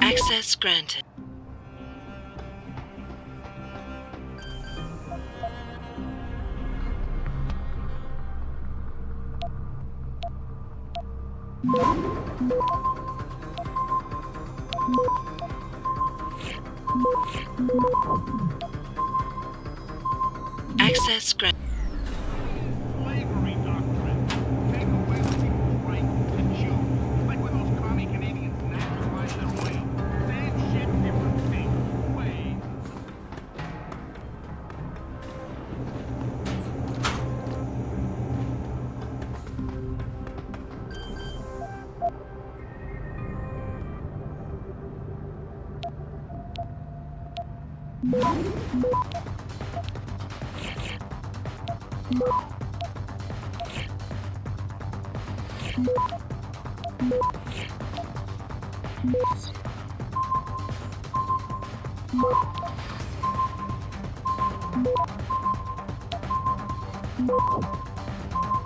Access granted. Access granted.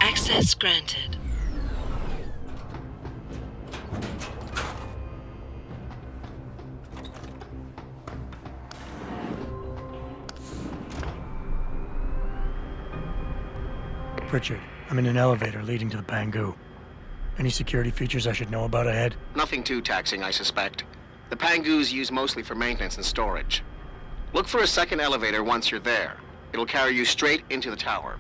Access granted. Pritchard, I'm in an elevator leading to the Pangu. Any security features I should know about ahead? Nothing too taxing, I suspect. The Pangus used mostly for maintenance and storage. Look for a second elevator once you're there. It'll carry you straight into the tower.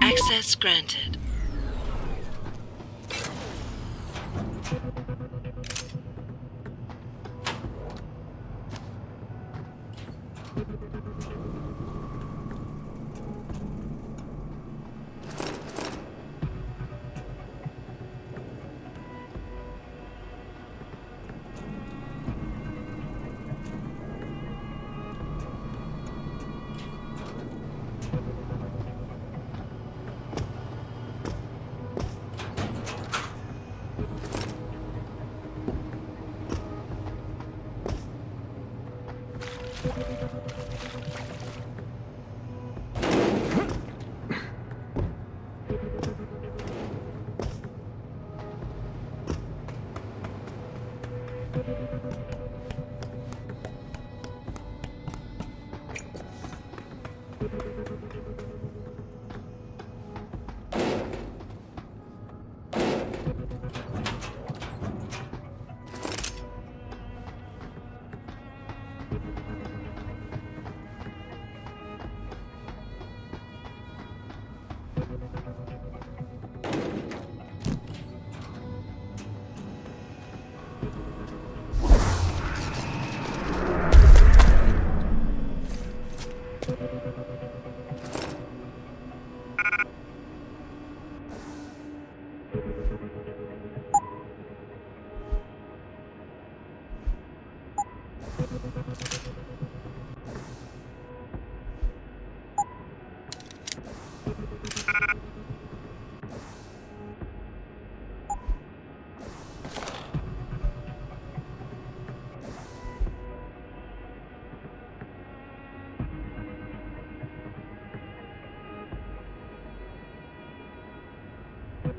Access granted. Thank you. Thank you.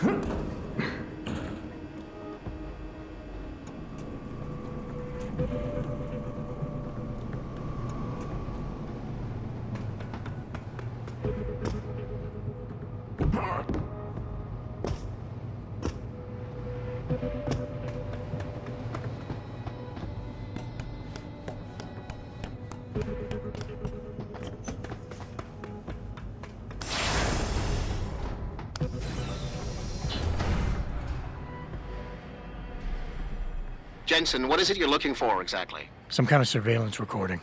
흥! Jensen, what is it you're looking for exactly? Some kind of surveillance recording.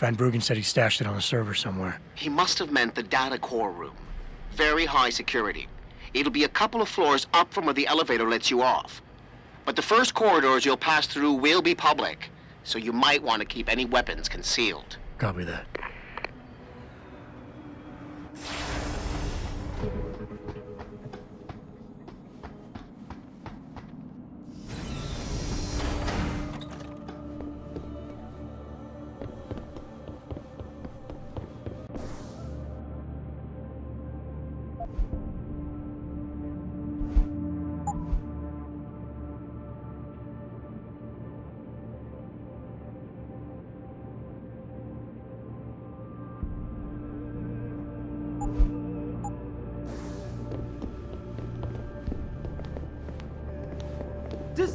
Van Bruggen said he stashed it on a server somewhere. He must have meant the data core room. Very high security. It'll be a couple of floors up from where the elevator lets you off. But the first corridors you'll pass through will be public, so you might want to keep any weapons concealed. Copy that.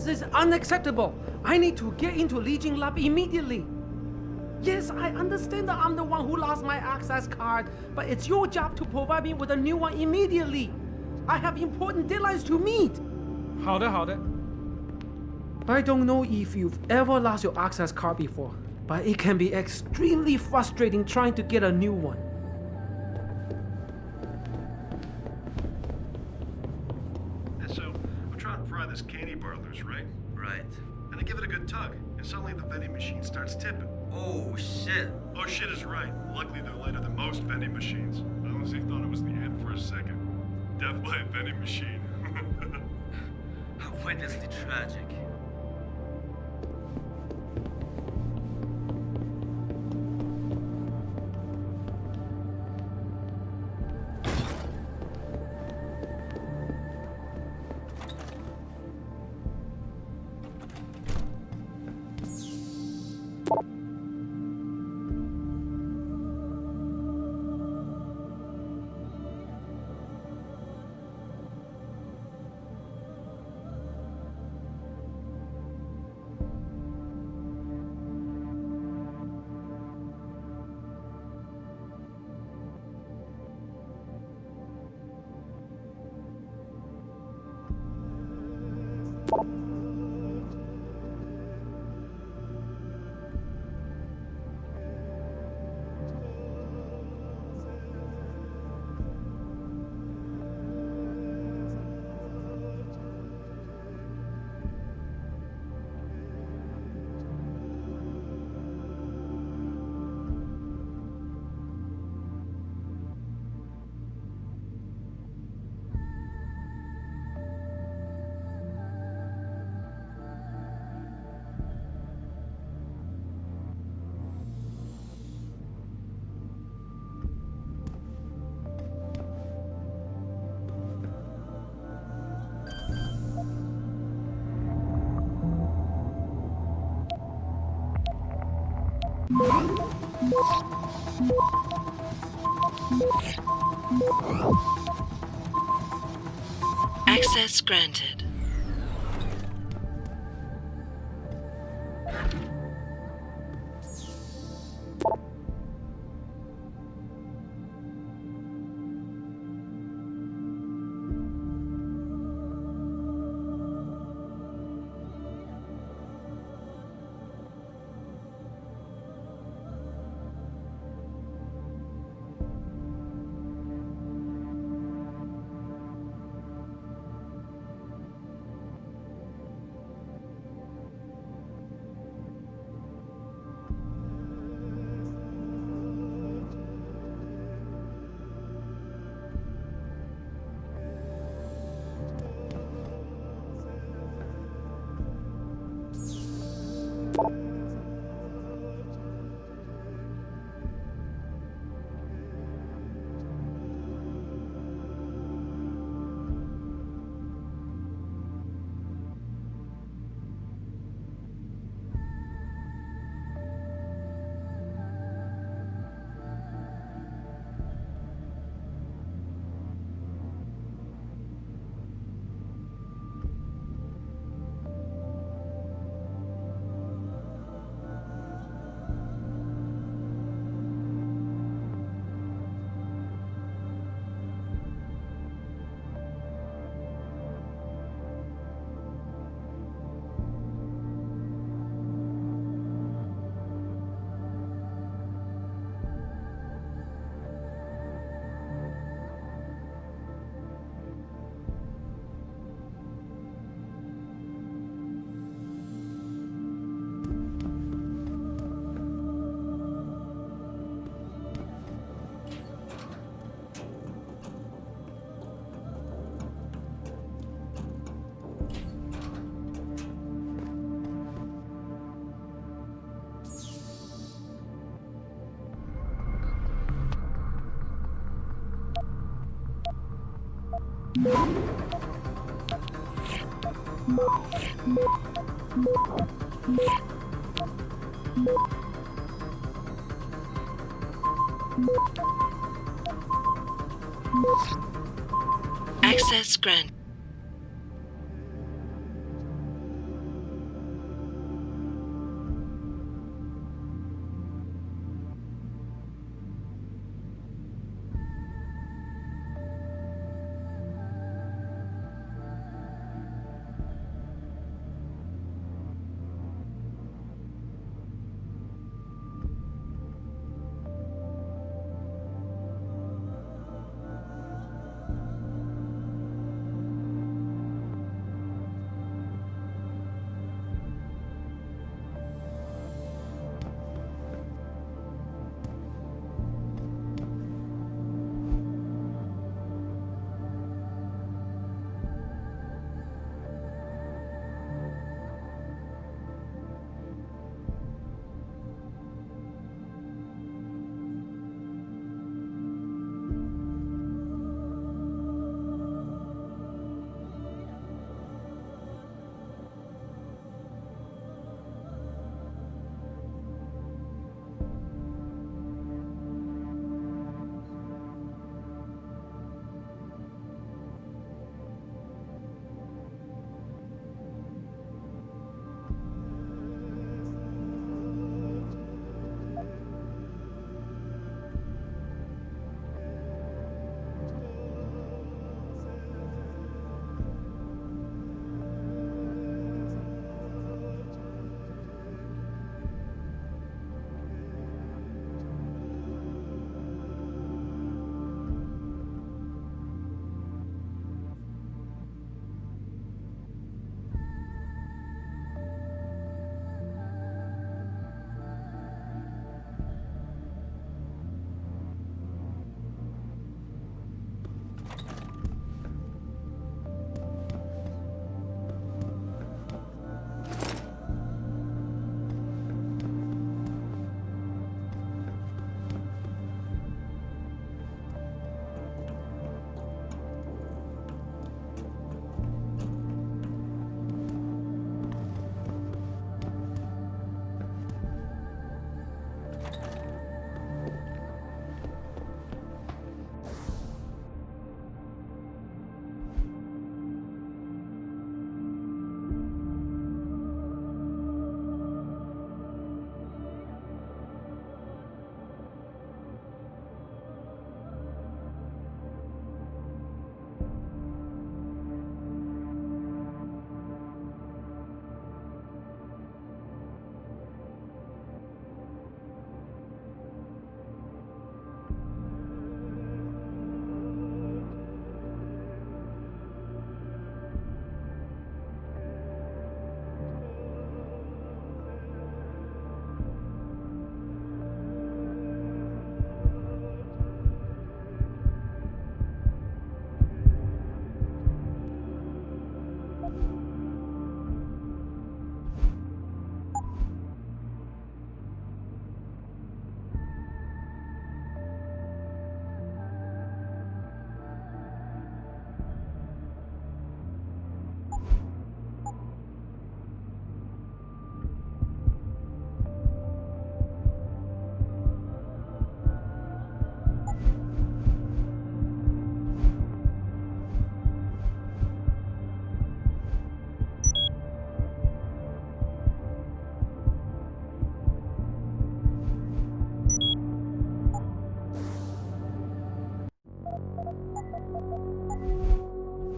This is unacceptable. I need to get into Legion Lab immediately. Yes, I understand that I'm the one who lost my access card, but it's your job to provide me with a new one immediately. I have important deadlines to meet. 好的，好的。 I don't know if you've ever lost your access card before, but it can be extremely frustrating trying to get a new one. Good tug, and suddenly the vending machine starts tipping. Oh shit. Oh shit is right. Luckily, they're lighter than most vending machines. I honestly thought it was the end for a second. Death by a vending machine. I witnessed the tragic. Access granted. Access granted.